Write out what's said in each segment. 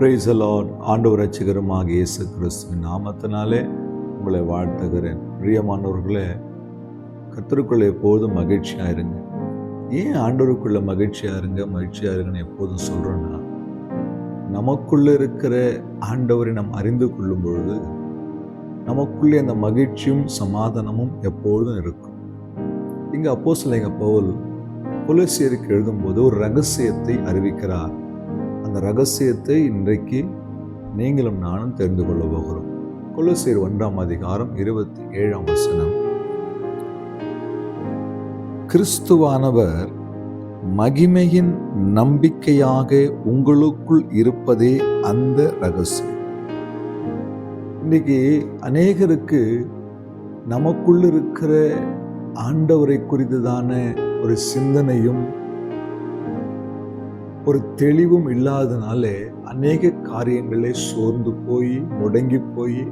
Price Lord ஆண்டவர் ரசிகரமாக இயேசு கிறிஸ்துவின் நாமத்தினாலே உங்களை வாழ்த்துகிறேன். பிரியமானவர்களே கத்தருக்குள்ள எப்போதும் மகிழ்ச்சியாக இருங்க. ஏன் ஆண்டவருக்குள்ள மகிழ்ச்சியாக இருங்க மகிழ்ச்சியாக இருங்கன்னு எப்போதும் சொல்கிறோன்னா நமக்குள்ள இருக்கிற ஆண்டவரை நாம் அறிந்து கொள்ளும் பொழுது நமக்குள்ளே அந்த மகிழ்ச்சியும் சமாதானமும் எப்பொழுதும் இருக்கும். இங்கே அப்போ எங்கள் பவுல் புலசியருக்கு எழுதும்போது ஒரு ரகசியத்தை அறிவிக்கிறார். அந்த ரகசியத்தை இன்றைக்கு நீங்களும் நானும் தெரிந்து கொள்ள போகிறோம். கொலசீர் ஒன்றாம் அதிகாரம் இருபத்தி ஏழாம் வசனம். கிறிஸ்துவானவர் மகிமையின் நம்பிக்கையாக உங்களுக்குள் இருப்பதே அந்த ரகசியம். இன்னைக்கு அநேகருக்கு நமக்குள் இருக்கிற ஆண்டவரை குறித்ததான ஒரு சிந்தனையும் ஒரு தெளிவும் இல்லாதனாலே அநேக காரியங்களே சோர்ந்து போய் முடங்கி போய்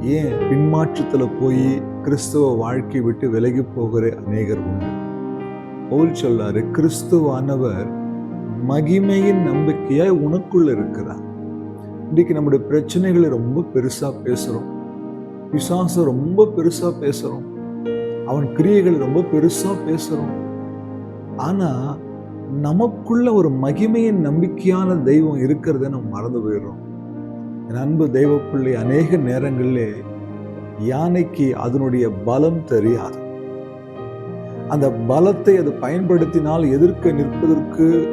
ஏன் பின்மாற்றத்தில் போய் கிறிஸ்துவ வாழ்க்கை விட்டு விலகி போகிற அநேகர் உண்டு. பவுல் சொல்லாரு கிறிஸ்துவானவர் மகிமையின் நம்பிக்கையாய் உனக்குள்ள இருக்கிறார். இன்றைக்கு நம்முடைய பிரச்சனைகளை ரொம்ப பெருசா பேசுறோம். விசுவாசம் ரொம்ப பெருசா பேசுறோம். அவன் கிரியைகளை ரொம்ப பெருசா பேசுறோம். ஆனா நமக்குள்ள ஒரு மகிமையின் நம்பிக்கையான தெய்வம் இருக்கிறத நம்ம மறந்து போயிடுறோம். என் அன்பு தெய்வ பிள்ளை அநேக நேரங்களிலே யானைக்கு அதனுடைய பலம் தெரியாது. அந்த பலத்தை அது பயன்படுத்தினால் எதிர்க்க நிற்பதற்கு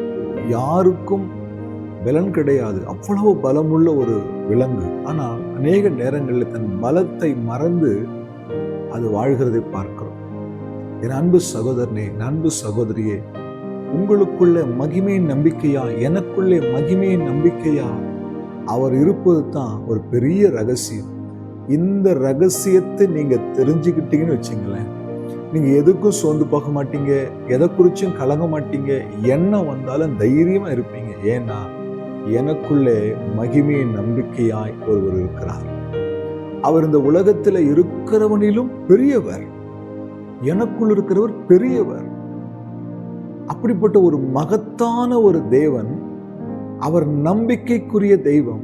யாருக்கும் பலன் கிடையாது. அவ்வளவு பலமுள்ள ஒரு விலங்கு. ஆனால் அநேக நேரங்களில் தன் பலத்தை மறந்து அது வாழ்கிறதை பார்க்கிறோம். என் அன்பு சகோதரனே என் அன்பு சகோதரியே உங்களுக்குள்ள மகிமையின் நம்பிக்கையா எனக்குள்ளே மகிமையின் நம்பிக்கையா அவர் இருப்பது தான் ஒரு பெரிய ரகசியம். இந்த ரகசியத்தை நீங்கள் தெரிஞ்சுக்கிட்டீங்கன்னு வச்சுங்களேன். நீங்கள் எதுக்கும் சோர்ந்து போக மாட்டீங்க எதை குறிச்சும் கலங்க மாட்டீங்க என்ன வந்தாலும் தைரியமாக இருப்பீங்க. ஏன்னா எனக்குள்ளே மகிமையின் நம்பிக்கையாய் ஒருவர் இருக்கிறார். அவர் இந்த உலகத்தில் இருக்கிறவனிலும் பெரியவர். எனக்குள் இருக்கிறவர் பெரியவர். அப்படிப்பட்ட ஒரு மகத்தான ஒரு தேவன் அவர் நம்பிக்கைக்குரிய தெய்வம்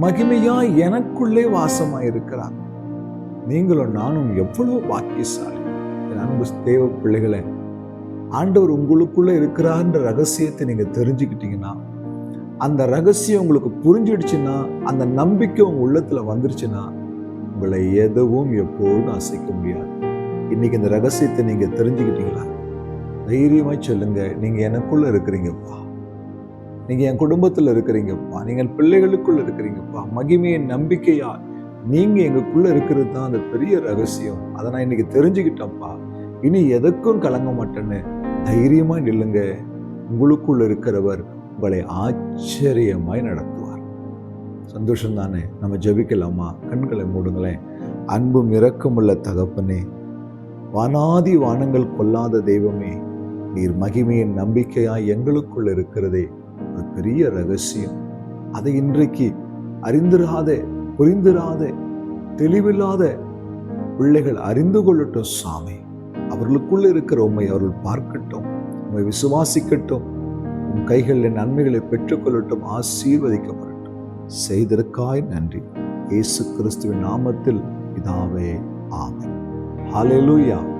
மகிமையா எனக்குள்ளே வாசமாயிருக்கிறார். நீங்களும் நானும் எவ்வளவு பாக்கியசாலி. என் அன்பு தேவ பிள்ளைகளை ஆண்டவர் உங்களுக்குள்ளே இருக்கிறார்ன்ற ரகசியத்தை நீங்கள் தெரிஞ்சுக்கிட்டீங்கன்னா அந்த ரகசியம் உங்களுக்கு புரிஞ்சிடுச்சுன்னா அந்த நம்பிக்கை உங்கள் உள்ளத்தில் வந்துருச்சுன்னா உங்களை எதுவும் எப்போதும் அசைக்க முடியாது. இன்னைக்கு இந்த ரகசியத்தை நீங்கள் தெரிஞ்சுக்கிட்டீங்களா? தைரியமாக சொல்லுங்கள் நீங்கள் எனக்குள்ளே இருக்கிறீங்கப்பா. நீங்கள் என் குடும்பத்தில் இருக்கிறீங்கப்பா. நீங்கள் பிள்ளைகளுக்குள்ளே இருக்கிறீங்கப்பா. மகிமையின் நம்பிக்கையா நீங்கள் எங்களுக்குள்ளே இருக்கிறது தான் அந்த பெரிய ரகசியம். அதை நான் இன்னைக்கு தெரிஞ்சுக்கிட்டேன்ப்பா. இனி எதற்கும் கலங்க மாட்டேன்னு தைரியமாக நில்லுங்க. உங்களுக்குள்ள இருக்கிறவர் உங்களை ஆச்சரியமாய் நடத்துவார். சந்தோஷம் தானே. நம்ம ஜெபிக்கலாமா? கண்களை மூடுங்களேன். அன்பும் இரக்கமுள்ள தகப்பனே வானாதி வானங்கள் கொல்லாத தெய்வமே நீர் மகிமையின் நம்பிக்கையா எங்களுக்குள் இருக்கிறதே. ஒரு பெரிய ரகசியம். அதை இன்றைக்கு அறிந்திராத புரிந்திராத தெளிவில்லாத பிள்ளைகள் அறிந்து கொள்ளட்டும் சாமி. அவர்களுக்குள்ள இருக்கிற உண்மை அவர்கள் பார்க்கட்டும் உண்மை விசுவாசிக்கட்டும் உன் கைகளில் நன்மைகளை பெற்றுக்கொள்ளட்டும் ஆசீர்வதிக்கப்படட்டும். செய்திருக்காய் நன்றி. இயேசு கிறிஸ்துவின் நாமத்தில் இதாவே ஆமை ஹalleluya.